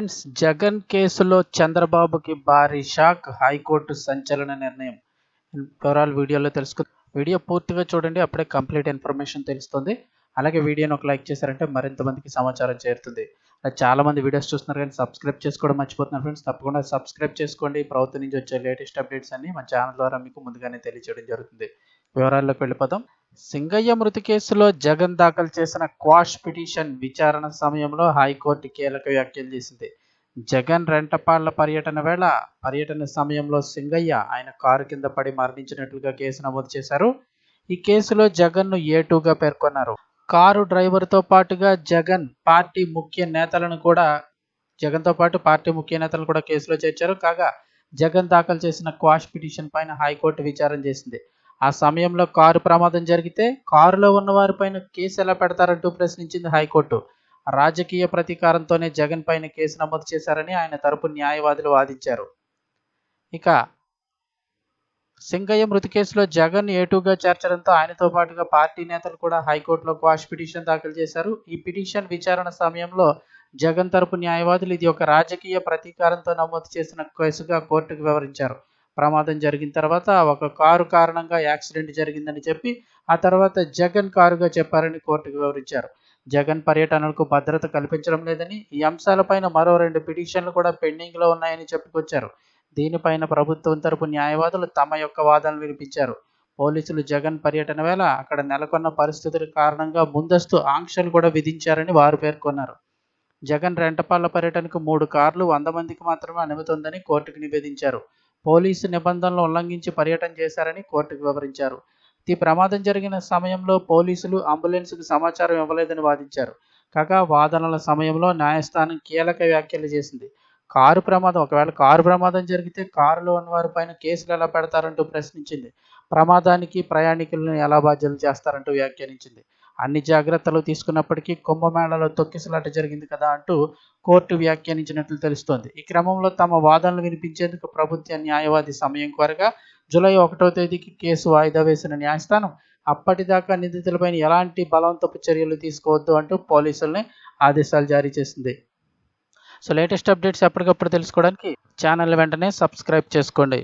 Friends Jagan కేసులో చంద్రబాబుకి భారీ షాక్ హైకోర్టు సంచలన నిర్ణయం. వివరాలు వీడియోలో తెలుసుకు వీడియో పూర్తిగా చూడండి అప్పుడే కంప్లీట్ ఇన్ఫర్మేషన్ తెలుస్తుంది. అలాగే వీడియోని ఒక లైక్ చేశారంటే మరింత మందికి సమాచారం చేరుతుంది. చాలా మంది వీడియోస్ చూస్తున్నారు కానీ సబ్స్క్రైబ్ చేసుకోవడం మర్చిపోతున్నారు ఫ్రెండ్స్. తప్పకుండా సబ్స్క్రైబ్ చేసుకోండి. ప్రభుత్వం నుంచి వచ్చే లేటెస్ట్ అప్డేట్స్ అన్ని మా ఛానల్ ద్వారా మీకు ముందుగానే తెలియజేయడం జరుగుతుంది. వివరాల్లోకి వెళ్ళిపోదాం. సింగయ్య మృతి కేసులో జగన్ దాఖలు చేసిన క్వాష్ పిటిషన్ విచారణ సమయంలో హైకోర్టు కీలక వ్యాఖ్యలు చేసింది. జగన్ రెంటపాళ్ళ పర్యటన వేళ పర్యటన సమయంలో సింగయ్య ఆయన కారు కింద పడి మరణించినట్లుగా కేసు నమోదు చేశారు. ఈ కేసులో జగన్ను ఏటుగా పేర్కొన్నారు. కారు డ్రైవర్తో పాటుగా జగన్ పార్టీ ముఖ్య నేతలను కూడా జగన్తో పాటు పార్టీ ముఖ్య నేతలను కూడా కేసులో చేర్చారు. కాగా జగన్ దాఖలు చేసిన క్వాష్ పిటిషన్ పైన హైకోర్టు విచారణ చేసింది. ఆ సమయంలో కారు ప్రమాదం జరిగితే కారులో ఉన్న వారిపైన కేసు ఎలా పెడతారంటూ ప్రశ్నించింది హైకోర్టు. రాజకీయ ప్రతీకారంతోనే జగన్ పైన కేసు నమోదు చేశారని ఆయన తరపు న్యాయవాదులు వాదించారు. ఇక సింగయ్య మృతి కేసులో జగన్ ఏటుగా చేర్చడంతో ఆయనతో పాటుగా పార్టీ నేతలు కూడా హైకోర్టులో క్వాష్ పిటిషన్ దాఖలు చేశారు. ఈ పిటిషన్ విచారణ సమయంలో జగన్ తరపు న్యాయవాదులు ఇది ఒక రాజకీయ ప్రతీకారంతో నమోదు చేసిన కేసుగా కోర్టుకు వివరించారు. ప్రమాదం జరిగిన తర్వాత ఒక కారు కారణంగా యాక్సిడెంట్ జరిగిందని చెప్పి ఆ తర్వాత జగన్ కారుగా చెప్పారని కోర్టుకు వివరించారు. జగన్ పర్యటనలకు భద్రత కల్పించడం లేదని ఈ అంశాలపైన మరో రెండు పిటిషన్లు కూడా పెండింగ్లో ఉన్నాయని చెప్పుకొచ్చారు. దీనిపైన ప్రభుత్వం తరపు న్యాయవాదులు తమ యొక్క వాదనలు వినిపించారు. పోలీసులు జగన్ పర్యటన వేళ అక్కడ నెలకొన్న పరిస్థితుల కారణంగా ముందస్తు ఆంక్షలు కూడా విధించారని వారు పేర్కొన్నారు. జగన్ రెంటపాళ్ళ పర్యటనకు మూడు కార్లు వంద మందికి మాత్రమే అనుమతి ఉందని కోర్టుకు నివేదించారు. పోలీసు నిబంధనలు ఉల్లంఘించి పర్యటన చేశారని కోర్టుకు వివరించారు. ఈ ప్రమాదం జరిగిన సమయంలో పోలీసులు అంబులెన్స్కు సమాచారం ఇవ్వలేదని వాదించారు. కాగా వాదనల సమయంలో న్యాయస్థానం కీలక వ్యాఖ్యలు చేసింది. కారు ప్రమాదం ఒకవేళ కారు ప్రమాదం జరిగితే కారులో ఉన్నవారి వారిపైన కేసులు ఎలా పెడతారంటూ ప్రశ్నించింది. ప్రమాదానికి ప్రయాణికులను ఎలా బాధ్యతలు చేస్తారంటూ వ్యాఖ్యానించింది. అన్ని జాగ్రత్తలు తీసుకున్నప్పటికీ కుంభమేళలో తొక్కిసలాట జరిగింది కదా అంటూ కోర్టు వ్యాఖ్యానించినట్లు తెలుస్తోంది. ఈ క్రమంలో తమ వాదనలు వినిపించేందుకు ప్రభుత్వ న్యాయవాది సమయం కోరగా జూలై ఒకటో తేదీకి కేసు వాయిదా వేసిన న్యాయస్థానం అప్పటిదాకా నిందితులపైన ఎలాంటి బలవంతపు చర్యలు తీసుకోవద్దు అంటూ పోలీసుల్ని ఆదేశాలు జారీ చేసింది. సో లేటెస్ట్ అప్డేట్స్ ఎప్పటికప్పుడు తెలుసుకోవడానికి ఛానల్ వెంటనే సబ్స్క్రైబ్ చేసుకోండి.